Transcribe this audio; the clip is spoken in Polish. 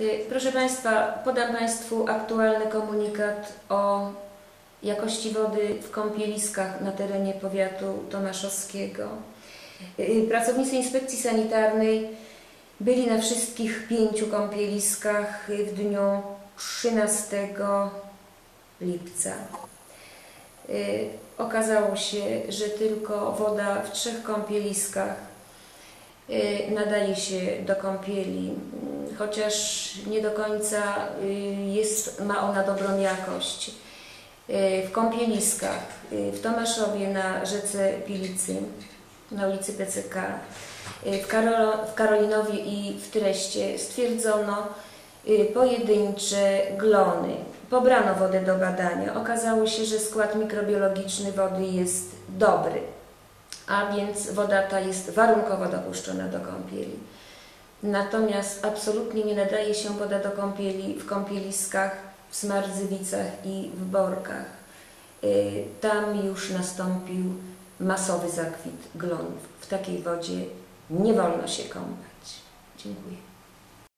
Y, Proszę Państwa, podam Państwu aktualny komunikat o jakości wody w kąpieliskach na terenie powiatu tomaszowskiego. Y, Pracownicy Inspekcji Sanitarnej byli na wszystkich pięciu kąpieliskach w dniu 13 lipca. Y, Okazało się, że tylko woda w trzech kąpieliskach nadaje się do kąpieli, chociaż nie do końca y, jest, ma ona dobrą jakość. Y, W kąpieliskach y, w Tomaszowie na rzece Pilicy, na ulicy PCK, w, Karolo, w Karolinowie i w Treście stwierdzono pojedyncze glony. Pobrano wodę do badania. Okazało się, że skład mikrobiologiczny wody jest dobry, a więc woda ta jest warunkowo dopuszczona do kąpieli. Natomiast absolutnie nie nadaje się woda do kąpieli w kąpieliskach, w Smardzywicach i w Borkach. Y, Tam już nastąpił masowy zakwit glonów. W takiej wodzie nie wolno się kąpać. Dziękuję.